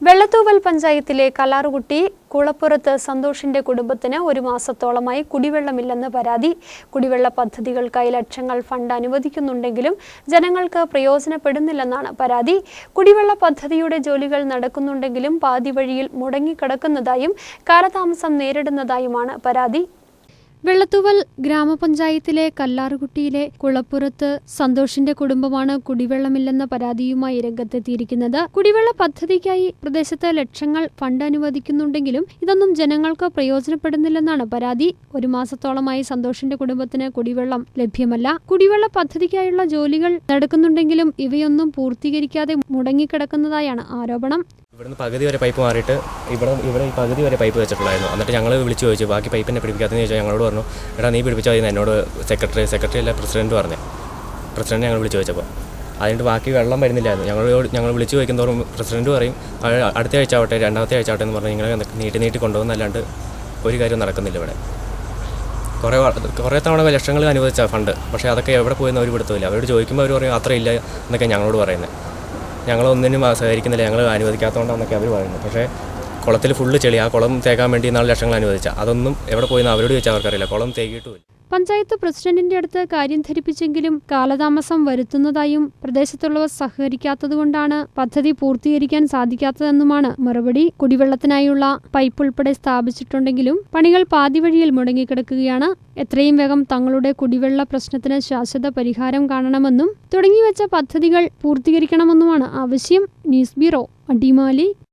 വെള്ളത്തൂവൽ പഞ്ചായത്തിലെ കലാറുകുട്ടി കുളപ്പുറത്ത് സന്തോഷിന്റെ കുടുംബത്തിന് ഒരു മാസത്തോളമായി കുടിവെള്ളമില്ലെന്ന് പരാതി. കുടിവെള്ള പദ്ധതികൾക്കായി ലക്ഷങ്ങൾ ഫണ്ട് അനുവദിക്കുന്നുണ്ടെങ്കിലും ജനങ്ങൾക്ക് പ്രയോജനപ്പെടുന്നില്ലെന്നാണ് പരാതി. കുടിവെള്ള പദ്ധതിയുടെ ജോലികൾ നടക്കുന്നുണ്ടെങ്കിലും പാതി വഴിയിൽ മുടങ്ങിക്കിടക്കുന്നതായും കാലതാമസം നേരിടുന്നതായുമാണ് പരാതി. വെള്ളത്തൂവൽ ഗ്രാമപഞ്ചായത്തിലെ കല്ലാറുകുട്ടിയിലെ കുളപ്പുറത്ത് സന്തോഷിന്റെ കുടുംബമാണ് കുടിവെള്ളമില്ലെന്ന പരാതിയുമായി രംഗത്തെത്തിയിരിക്കുന്നത്. കുടിവെള്ള പദ്ധതിക്കായി പ്രദേശത്ത് ലക്ഷങ്ങൾ ഫണ്ട് അനുവദിക്കുന്നുണ്ടെങ്കിലും ഇതൊന്നും ജനങ്ങൾക്ക് പ്രയോജനപ്പെടുന്നില്ലെന്നാണ് പരാതി. ഒരു മാസത്തോളമായി സന്തോഷിന്റെ കുടുംബത്തിന് കുടിവെള്ളം ലഭ്യമല്ല. കുടിവെള്ള പദ്ധതിക്കായുള്ള ജോലികൾ നടക്കുന്നുണ്ടെങ്കിലും ഇവയൊന്നും പൂർത്തീകരിക്കാതെ മുടങ്ങിക്കിടക്കുന്നതായാണ് ആരോപണം. ഇവിടുന്ന് പകുതി വരെ പൈപ്പ് മാറിയിട്ട് ഇവിടെ ഇവിടെ ഈ പകുതി വരെ പൈപ്പ് വെച്ചിട്ടുള്ളായിരുന്നു എന്നിട്ട് ഞങ്ങൾ വിളിച്ച് ചോദിച്ചു ബാക്കി പൈപ്പ് എന്നെ പിടിപ്പിക്കാത്തതെന്ന് ചോദിച്ചാൽ ഞങ്ങളോട് പറഞ്ഞു എടാ നീ പിടിപ്പിച്ചാൽ മതി എന്നോട് സെക്രട്ടറി സെക്രട്ടറി അല്ല പ്രസിഡന്റ് പറഞ്ഞു. പ്രസിഡന്റ് ഞങ്ങൾ വിളിച്ച് ചോദിച്ചപ്പോൾ അതിന്റെ ബാക്കി വെള്ളം വരുന്നില്ലായിരുന്നു. ഞങ്ങളോട് ഞങ്ങൾ വിളിച്ച് ചോദിക്കുന്നതോറും പ്രസിഡന്റ് പറയും അടുത്ത ആഴ്ച ആവട്ടെ രണ്ടാമത്തെ ആഴ്ച ആവട്ടെ എന്ന് പറഞ്ഞ് നിങ്ങൾ നീട്ടി നീട്ടി കൊണ്ടുപോകുന്നല്ലാണ്ട് ഒരു കാര്യവും നടക്കുന്നില്ല ഇവിടെ. കുറേ കുറേ തവണ ലക്ഷങ്ങൾ അനുവദിച്ച ഫണ്ട്. പക്ഷേ അതൊക്കെ എവിടെ പോയെന്ന് അവർ പിടുത്തമില്ല. അവരോട് ചോദിക്കുമ്പോൾ അവർ പറയും അത്രയില്ല എന്നൊക്കെ ഞങ്ങളോട് പറയുന്നത് ഞങ്ങളൊന്നിനും സഹകരിക്കുന്നില്ല ഞങ്ങൾ അനുവദിക്കാത്തതുകൊണ്ടാണെന്നൊക്കെ അവർ പറയുന്നത് പക്ഷേ കുളത്തിൽ ഫുള്ള് ചെളി ആ കുളം തേക്കാൻ വേണ്ടി നാല് ലക്ഷങ്ങൾ അനുവദിച്ച. അതൊന്നും എവിടെ പോയെന്ന് അവരോട് ചോദിച്ചാൽ അവർക്കറിയില്ല. കുളം തേക്കിയിട്ടുമില്ല. പഞ്ചായത്ത് പ്രസിഡന്റിന്റെ അടുത്ത് കാര്യം ധരിപ്പിച്ചെങ്കിലും കാലതാമസം വരുത്തുന്നതായും പ്രദേശത്തുള്ളവർ സഹകരിക്കാത്തതുകൊണ്ടാണ് പദ്ധതി പൂർത്തീകരിക്കാൻ സാധിക്കാത്തതെന്നുമാണ് മറുപടി. കുടിവെള്ളത്തിനായുള്ള പൈപ്പ് ഉൾപ്പെടെ സ്ഥാപിച്ചിട്ടുണ്ടെങ്കിലും പണികൾ പാതിവഴിയിൽ മുടങ്ങിക്കിടക്കുകയാണ്. എത്രയും വേഗം തങ്ങളുടെ കുടിവെള്ള പ്രശ്നത്തിന് ശാശ്വത പരിഹാരം കാണണമെന്നും തുടങ്ങിവെച്ച പദ്ധതികൾ പൂർത്തീകരിക്കണമെന്നുമാണ് ആവശ്യം. News bureau Adimali.